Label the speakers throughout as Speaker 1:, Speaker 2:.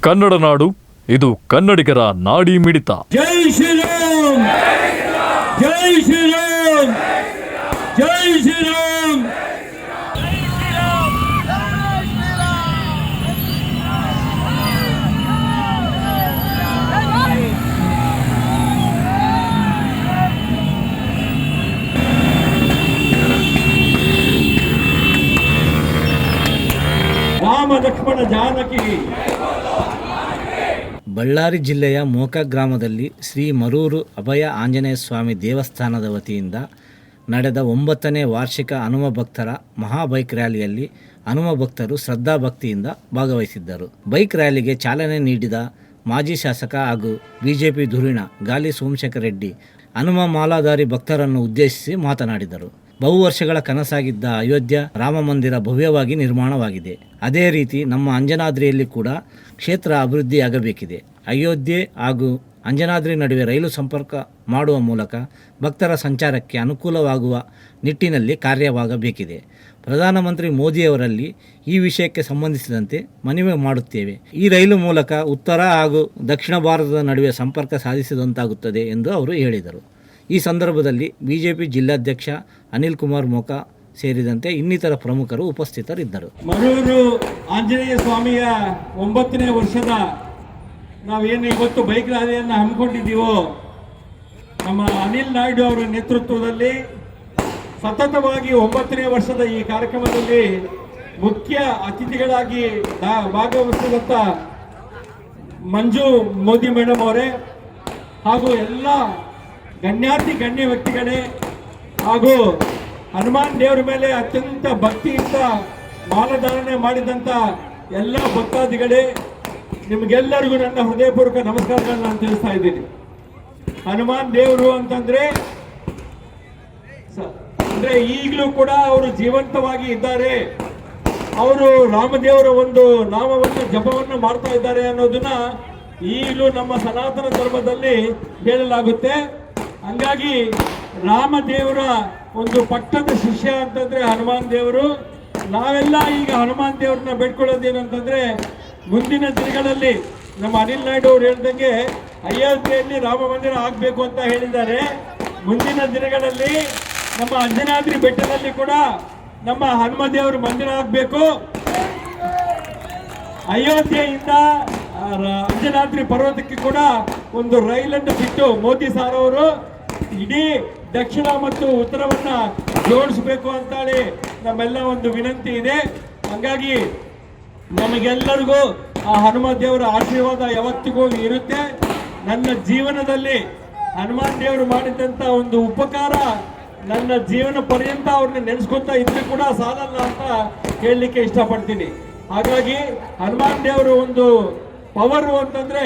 Speaker 1: ಕನ್ನಡ ನಾಡು, ಇದು ಕನ್ನಡಿಗರ ನಾಡಿ ಮಿಡಿತ.
Speaker 2: ಜೈ ಶ್ರೀರಾಮ್! ಜೈ ಶ್ರೀರಾಮ್! ಜೈ ಶ್ರೀರಾಮ್! ರಾಮ ಲಕ್ಷ್ಮಣ ಜಾನಕಿ
Speaker 3: ಬಳ್ಳಾರಿ ಜಿಲ್ಲೆಯ ಮೋಕ ಗ್ರಾಮದಲ್ಲಿ ಶ್ರೀ ಮರೂರು ಅಭಯ ಆಂಜನೇಯ ಸ್ವಾಮಿ ದೇವಸ್ಥಾನದ ವತಿಯಿಂದ ನಡೆದ ಒಂಬತ್ತನೇ ವಾರ್ಷಿಕ ಹನುಮ ಭಕ್ತರ ಮಹಾ ಬೈಕ್ ರ್ಯಾಲಿಯಲ್ಲಿ ಹನುಮ ಭಕ್ತರು ಶ್ರದ್ಧಾಭಕ್ತಿಯಿಂದ ಭಾಗವಹಿಸಿದ್ದರು. ಬೈಕ್ ರ್ಯಾಲಿಗೆ ಚಾಲನೆ ನೀಡಿದ ಮಾಜಿ ಶಾಸಕ ಹಾಗೂ ಬಿಜೆಪಿ ಧುರೀಣ ಗಾಲಿ ಸೋಮಶೇಖರ ರೆಡ್ಡಿ ಹನುಮ ಮಾಲಾಧಾರಿ ಭಕ್ತರನ್ನು ಉದ್ದೇಶಿಸಿ ಮಾತನಾಡಿದರು. ಬಹು ವರ್ಷಗಳ ಕನಸಾಗಿದ್ದ ಅಯೋಧ್ಯ ರಾಮ ಮಂದಿರ ಭವ್ಯವಾಗಿ ನಿರ್ಮಾಣವಾಗಿದೆ. ಅದೇ ರೀತಿ ನಮ್ಮ ಅಂಜನಾದ್ರಿಯಲ್ಲಿ ಕೂಡ ಕ್ಷೇತ್ರ ಅಭಿವೃದ್ಧಿಯಾಗಬೇಕಿದೆ. ಅಯೋಧ್ಯೆ ಹಾಗೂ ಅಂಜನಾದ್ರಿ ನಡುವೆ ರೈಲು ಸಂಪರ್ಕ ಮಾಡುವ ಮೂಲಕ ಭಕ್ತರ ಸಂಚಾರಕ್ಕೆ ಅನುಕೂಲವಾಗುವ ನಿಟ್ಟಿನಲ್ಲಿ ಕಾರ್ಯವಾಗಬೇಕಿದೆ. ಪ್ರಧಾನಮಂತ್ರಿ ಮೋದಿಯವರಲ್ಲಿ ಈ ವಿಷಯಕ್ಕೆ ಸಂಬಂಧಿಸಿದಂತೆ ಮನವಿ ಮಾಡುತ್ತೇವೆ. ಈ ರೈಲು ಮೂಲಕ ಉತ್ತರ ಹಾಗೂ ದಕ್ಷಿಣ ಭಾರತದ ನಡುವೆ ಸಂಪರ್ಕ ಸಾಧಿಸಿದಂತಾಗುತ್ತದೆ ಎಂದು ಅವರು ಹೇಳಿದರು. ಈ ಸಂದರ್ಭದಲ್ಲಿ ಬಿಜೆಪಿ ಜಿಲ್ಲಾಧ್ಯಕ್ಷ ಅನಿಲ್ ಕುಮಾರ್ ಮೊಕ ಸೇರಿದಂತೆ ಇನ್ನಿತರ ಪ್ರಮುಖರು ಉಪಸ್ಥಿತರಿದ್ದರು.
Speaker 2: ಮರೂರು ಆಂಜನೇಯ ಸ್ವಾಮಿಯ ಒಂಬತ್ತನೇ ವರ್ಷದ ನಾವೇನು ಇವತ್ತು ಬೈಕ್ ರ್ಯಾಲಿಯನ್ನು ಹಮ್ಮಿಕೊಂಡಿದ್ದೀವೋ? ನಮ್ಮ ಅನಿಲ್ ನಾಯ್ಡು ಅವರ ನೇತೃತ್ವದಲ್ಲಿ ಸತತವಾಗಿ ಒಂಬತ್ತನೇ ವರ್ಷದ ಈ ಕಾರ್ಯಕ್ರಮದಲ್ಲಿ ಮುಖ್ಯ ಅತಿಥಿಗಳಾಗಿ ಭಾಗವಹಿಸಿದಂಥ ಮಂಜು ಮೋದಿ ಮೇಡಮ್ ಅವರೇ ಹಾಗೂ ಎಲ್ಲ ಗಣ್ಯಾತಿ ಗಣ್ಯ ವ್ಯಕ್ತಿಗಳೇ ಹಾಗೂ ಹನುಮಾನ್ ದೇವರ ಮೇಲೆ ಅತ್ಯಂತ ಭಕ್ತಿಯಿಂದ ಮಾಲಧಾರಣೆ ಮಾಡಿದಂಥ ಎಲ್ಲ ಭಕ್ತಾದಿಗಳೇ ನಿಮಗೆಲ್ಲರಿಗೂ ನನ್ನ ಹೃದಯಪೂರ್ವಕ ನಮಸ್ಕಾರಗಳನ್ನು ನಾನು ತಿಳಿಸ್ತಾ ಇದ್ದೀನಿ. ಹನುಮಾನ್ ದೇವರು ಅಂತಂದ್ರೆ ಅಂದ್ರೆ ಈಗಲೂ ಕೂಡ ಅವರು ಜೀವಂತವಾಗಿ ಇದ್ದಾರೆ. ಅವರು ರಾಮದೇವರ ಒಂದು ನಾಮವನ್ನು, ಜಪವನ್ನು ಮಾಡ್ತಾ ಇದ್ದಾರೆ ಅನ್ನೋದನ್ನ ಈಗಲೂ ನಮ್ಮ ಸನಾತನ ಧರ್ಮದಲ್ಲಿ ಹೇಳಲಾಗುತ್ತೆ. ಹಂಗಾಗಿ ರಾಮದೇವರ ಒಂದು ಪಟ್ಟದ ಶಿಷ್ಯ ಅಂತಂದ್ರೆ ಹನುಮಾನ್ ದೇವರು. ನಾವೆಲ್ಲ ಈಗ ಹನುಮಾನ್ ದೇವ್ರನ್ನ ಬೇಡ್ಕೊಳ್ಳೋದೇನಂತಂದ್ರೆ ಮುಂದಿನ ದಿನಗಳಲ್ಲಿ ನಮ್ಮ ಅನಿಲ್ ನಾಯ್ಡು ಅವರು ಹೇಳ್ದಂಗೆ ಅಯೋಧ್ಯೆಯಲ್ಲಿ ರಾಮ ಮಂದಿರ ಆಗಬೇಕು ಅಂತ ಹೇಳಿದ್ದಾರೆ. ಮುಂದಿನ ದಿನಗಳಲ್ಲಿ ನಮ್ಮ ಅಂಜನಾದ್ರಿ ಬೆಟ್ಟದಲ್ಲಿ ಕೂಡ ನಮ್ಮ ಹನುಮ ದೇವರ ಮಂದಿರ ಆಗಬೇಕು. ಅಯೋಧ್ಯೆಯಿಂದ ಅಂಜನಾದ್ರಿ ಪರ್ವತಕ್ಕೆ ಕೂಡ ಒಂದು ರೈಲನ್ನು ಬಿಟ್ಟು ಮೋದಿ ಸಾರ್ ಅವರು ಇಡೀ ದಕ್ಷಿಣ ಮತ್ತು ಉತ್ತರವನ್ನ ಜೋಡಿಸಬೇಕು ಅಂತೇಳಿ ನಮ್ಮೆಲ್ಲ ಒಂದು ವಿನಂತಿ ಇದೆ. ಹಂಗಾಗಿ ನಮಗೆಲ್ಲರಿಗೂ ಆ ಹನುಮ ದೇವರ ಆಶೀರ್ವಾದ ಯಾವತ್ತಿಗೂ ಇರುತ್ತೆ. ನನ್ನ ಜೀವನದಲ್ಲಿ ಹನುಮಾನ್ ದೇವರು ಮಾಡಿದಂತ ಒಂದು ಉಪಕಾರ ನನ್ನ ಜೀವನ ಪರ್ಯಂತ ಅವ್ರನ್ನ ನೆನೆಸ್ಕೊತಾ ಇದ್ರೆ ಕೂಡ ಸಾಲಲ್ಲ ಅಂತ ಹೇಳಲಿಕ್ಕೆ ಇಷ್ಟಪಡ್ತೀನಿ. ಹಾಗಾಗಿ ಹನುಮಾನ್ ದೇವರು ಒಂದು ಪವರ್ ಅಂತಂದ್ರೆ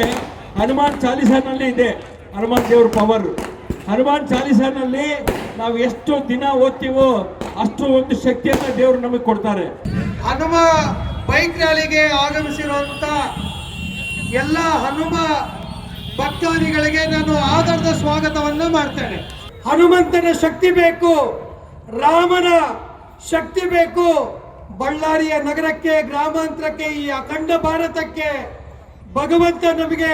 Speaker 2: ಹನುಮಾನ್ ಚಾಲಿಸನಲ್ಲಿ ಇದೆ. ಹನುಮಾನ್ ದೇವ್ರ ಪವರ್ ಹನುಮಾನ್ ಚಾಲಿಸನಲ್ಲಿ ನಾವು ಎಷ್ಟು ದಿನ ಓದ್ತೀವೋ ಅಷ್ಟು ಒಂದು ಶಕ್ತಿಯನ್ನ ದೇವರು ನಮಗೆ ಕೊಡ್ತಾರೆ.
Speaker 4: ಹನುಮ! ಬೈಕ್ ರ್ಯಾಲಿಗೆ ಆಗಮಿಸಿರುವಂಥ ಎಲ್ಲ ಹನುಮ ಭಕ್ತಾದಿಗಳಿಗೆ ನಾನು ಆಧಾರದ ಸ್ವಾಗತವನ್ನು ಮಾಡ್ತೇನೆ. ಹನುಮಂತನ ಶಕ್ತಿ ಬೇಕು, ರಾಮನ ಶಕ್ತಿ ಬೇಕು. ಬಳ್ಳಾರಿಯ ನಗರಕ್ಕೆ, ಗ್ರಾಮಾಂತರಕ್ಕೆ, ಈ ಅಖಂಡ ಭಾರತಕ್ಕೆ ಭಗವಂತ ನಮಗೆ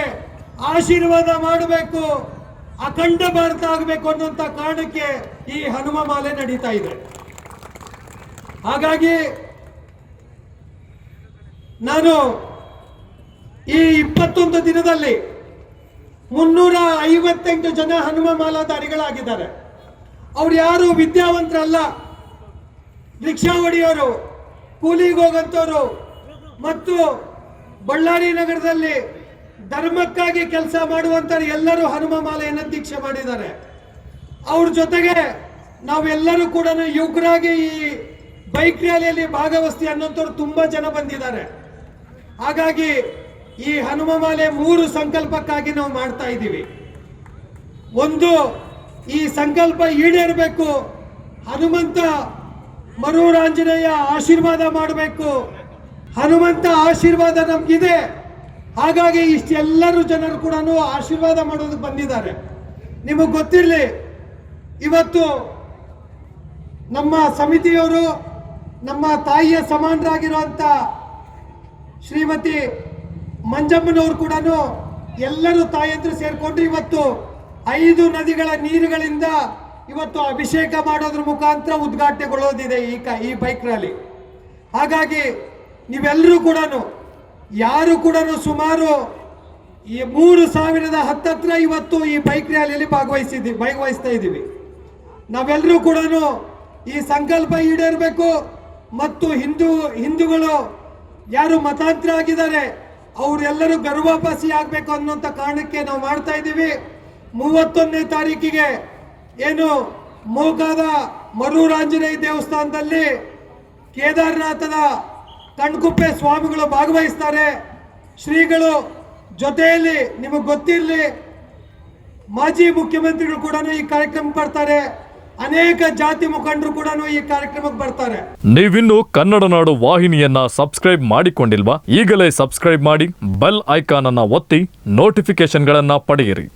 Speaker 4: ಆಶೀರ್ವಾದ ಮಾಡಬೇಕು, ಅಖಂಡ ಭಾರತ ಆಗಬೇಕು ಅನ್ನುವಂಥ ಕಾರಣಕ್ಕೆ ಈ ಹನುಮ ಮಾಲೆ ನಡೀತಾ ಇದೆ. ಹಾಗಾಗಿ ನಾನು ಈ ಇಪ್ಪತ್ತೊಂದು ದಿನದಲ್ಲಿ ಮುನ್ನೂರ ಐವತ್ತೆಂಟು ಜನ ಹನುಮ ಮಾಲಾಧಾರಿಗಳಾಗಿದ್ದಾರೆ. ಅವ್ರು ಯಾರು ವಿದ್ಯಾವಂತರಲ್ಲ. ರಿಕ್ಷಾ ಹೊಡೆಯೋರು ಕೂಲಿಗೆ ಹೋಗಂತವರು ಮತ್ತು ಬಳ್ಳಾರಿ ನಗರದಲ್ಲಿ ಧರ್ಮಕ್ಕಾಗಿ ಕೆಲಸ ಮಾಡುವಂತ ಎಲ್ಲರೂ ಹನುಮ ಮಾಲೆಯನ್ನು ದೀಕ್ಷೆ ಮಾಡಿದ್ದಾರೆ. ಅವ್ರ ಜೊತೆಗೆ ನಾವೆಲ್ಲರೂ ಕೂಡ ಯುವಕರಾಗಿ ಈ ಬೈಕ್ ರ್ಯಾಲಿಯಲ್ಲಿ ಭಾಗವಹಿಸ್ತಿ ಅನ್ನೋಂಥವ್ರು ತುಂಬಾ ಜನ ಬಂದಿದ್ದಾರೆ. ಹಾಗಾಗಿ ಈ ಹನುಮಮಾಲೆ ಮೂರು ಸಂಕಲ್ಪಕ್ಕಾಗಿ ನಾವು ಮಾಡ್ತಾ ಇದ್ದೀವಿ. ಒಂದು, ಈ ಸಂಕಲ್ಪ ಈಡೇರಬೇಕು, ಹನುಮಂತ ಮರೂರಾಂಜನೇಯ ಆಶೀರ್ವಾದ ಮಾಡಬೇಕು. ಹನುಮಂತ ಆಶೀರ್ವಾದ ನಮಗಿದೆ. ಹಾಗಾಗಿ ಇಷ್ಟೆಲ್ಲರೂ ಜನರು ಕೂಡ ಆಶೀರ್ವಾದ ಮಾಡೋದಕ್ಕೆ ಬಂದಿದ್ದಾರೆ. ನಿಮಗೆ ಗೊತ್ತಿರಲಿ, ಇವತ್ತು ನಮ್ಮ ಸಮಿತಿಯವರು ನಮ್ಮ ತಾಯಿಯ ಸಮಾನರಾಗಿರುವಂಥ ಶ್ರೀಮತಿ ಮಂಜಮ್ಮನವರು ಕೂಡ ಎಲ್ಲರೂ ತಾಯಂದ್ರು ಸೇರಿಕೊಂಡು ಇವತ್ತು ಐದು ನದಿಗಳ ನೀರುಗಳಿಂದ ಇವತ್ತು ಅಭಿಷೇಕ ಮಾಡೋದ್ರ ಮುಖಾಂತರ ಉದ್ಘಾಟನೆಗೊಳ್ಳೋದಿದೆ ಈ ಕ, ಈ ಬೈಕ್ ರ್ಯಾಲಿ ಹಾಗಾಗಿ ನೀವೆಲ್ಲರೂ ಕೂಡ ಯಾರು ಕೂಡ ಸುಮಾರು ಈ ಮೂರು ಸಾವಿರದ ಹತ್ತತ್ರ ಇವತ್ತು ಈ ಬೈಕ್ ರ್ಯಾಲಿಯಲ್ಲಿ ಭಾಗವಹಿಸಿದ್ದೀವಿ ಭಾಗವಹಿಸ್ತಾ ಇದ್ದೀವಿ. ನಾವೆಲ್ಲರೂ ಕೂಡ ಈ ಸಂಕಲ್ಪ ಈಡೇರಬೇಕು ಮತ್ತು ಹಿಂದೂ, ಹಿಂದೂಗಳು ಯಾರು ಮತಾಂತರ ಆಗಿದ್ದಾರೆ, ಅವರೆಲ್ಲರೂ ಗರ್ವಾಪಾಸಿ ಆಗಬೇಕು ಅನ್ನುವಂಥ ಕಾರಣಕ್ಕೆ ನಾವು ಮಾಡ್ತಾ ಇದ್ದೀವಿ. ಮೂವತ್ತೊಂದನೇ ತಾರೀಕಿಗೆ ಏನು ಮೋಕಾದ ಮರೂರಾಂಜನೇಯ ದೇವಸ್ಥಾನದಲ್ಲಿ ಕೇದಾರನಾಥದ ಕಣ್ಕುಪ್ಪೆ ಸ್ವಾಮಿಗಳು ಭಾಗವಹಿಸ್ತಾರೆ. ಶ್ರೀಗಳು ಜೊತೆಯಲ್ಲಿ ನಿಮಗೆ ಗೊತ್ತಿರಲಿ, ಮಾಜಿ ಮುಖ್ಯಮಂತ್ರಿಗಳು ಕೂಡ ಈ ಕಾರ್ಯಕ್ರಮ ಬರ್ತಾರೆ ಅನೇಕ ಜಾತಿ ಮುಖಂಡರು ಕೂಡ ಈ ಕಾರ್ಯಕ್ರಮಕ್ಕೆ ಬರ್ತಾರೆ.
Speaker 1: ನೀವಿನ್ನು ಕನ್ನಡ ನಾಡು ವಾಹಿನಿಯನ್ನ ಸಬ್ಸ್ಕ್ರೈಬ್ ಮಾಡಿಕೊಂಡಿಲ್ವಾ ಈಗಲೇ ಸಬ್ಸ್ಕ್ರೈಬ್ ಮಾಡಿ ಬೆಲ್ ಐಕಾನ್ ಅನ್ನ ಒತ್ತಿ ನೋಟಿಫಿಕೇಶನ್ಗಳನ್ನ ಪಡೆಯಿರಿ.